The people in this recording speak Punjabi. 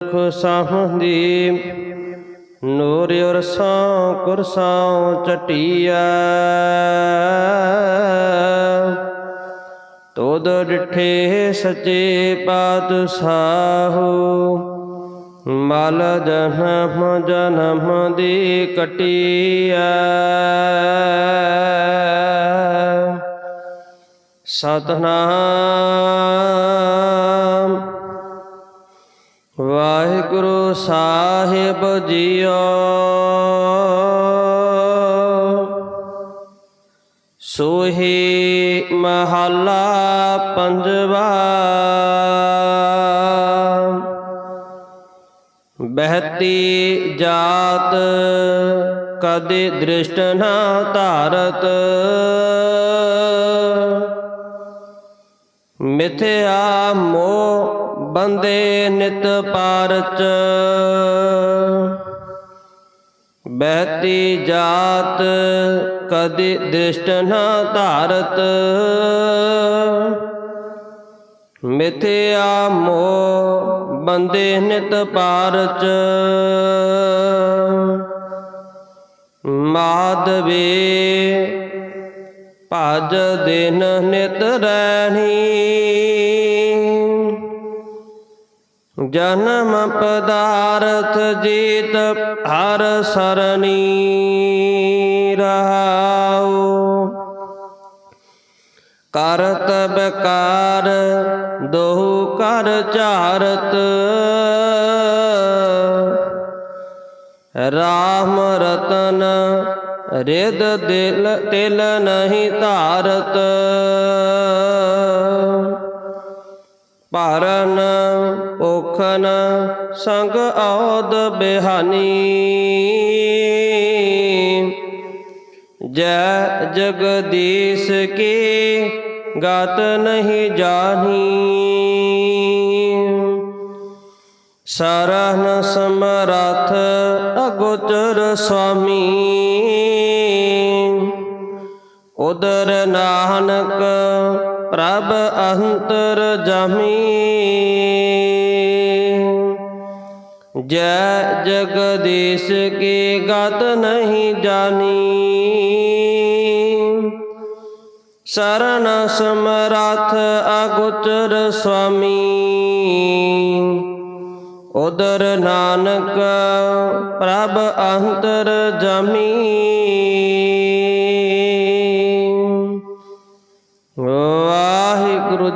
ਖੁਸਾਹੰਦੀ ਨੂਰ ਉਰਸਾਂ ਕੁਰਸਾਂ ਚਟੀਆ ਤੋਦ ਡਿਠੇ ਸੱਚੇ ਪਾਤਸ਼ਾਹੋ। ਮਲ ਜਨਮ ਜਨਮ ਦੀ ਕਟਿਆ ਸਤਨਾਮ ਵਾਹਿਗੁਰੂ ਸਾਹਿਬ ਜੀਓ। ਸੋਹੀ ਮਹੱਲਾ ਪੰਜਵਾ। ਬਹਿਤੀ ਜਾਤ ਕਦੇ ਦ੍ਰਿਸ਼ਟ ਨਾ ਧਾਰਤ। ਮਿਥਿਆ ਮੋ ਬੰਦੇ ਨਿਤ ਪਾਰਚ। ਬਹਿਤੀ ਜਾਤ ਕਦੇ ਦ੍ਰਿਸ਼ਟ ਨਾ ਧਾਰਤ। ਮਿਥਿਆ ਮੋਹ ਬੰਦੇ ਨਿਤ ਪਾਰਚ। ਮਾਧਵੇ ਭਜ ਦਿਨ ਨਿਤ ਰਹਿਣੀ ਜਨਮ ਪਦਾਰਥ ਜੀਤ ਹਰ ਸਰਣੀ ਰਹਾਉ। ਕਰਤ ਬਕਾਰ ਦੋਹ ਕਰ ਚਾਰਤ। ਰਾਮ ਰਤਨ ਰਿਦ ਦਿਲ ਤਿਲ ਨਹੀਂ ਧਾਰਤ। ਭਰਨ ਓਖਨ ਸੰਗ ਔਦ ਬਿਹਾਨੀ। ਜੈ ਜਗਦੀਸ਼ ਕੀ ਗਤ ਨਹੀਂ ਜਾਣੀ। ਸਰਨ ਸਮਰਥ ਅਗੋਚਰ ਸੁਆਮੀ ਉਦਰ ਨਾਨਕ ਪ੍ਰਭ ਅੰਤਰ ਜਮੀ। ਜੈ ਜਗਦੀਸ਼ ਕੀ ਗਤ ਨਹੀਂ ਜਾਣੀ। ਸ਼ਰਨ ਸਮਰਥ ਅਗੋਚਰ ਸੁਆਮੀ। ਉਦਰ ਨਾਨਕ ਪ੍ਰਭ ਅੰਤਰ ਜਮੀ।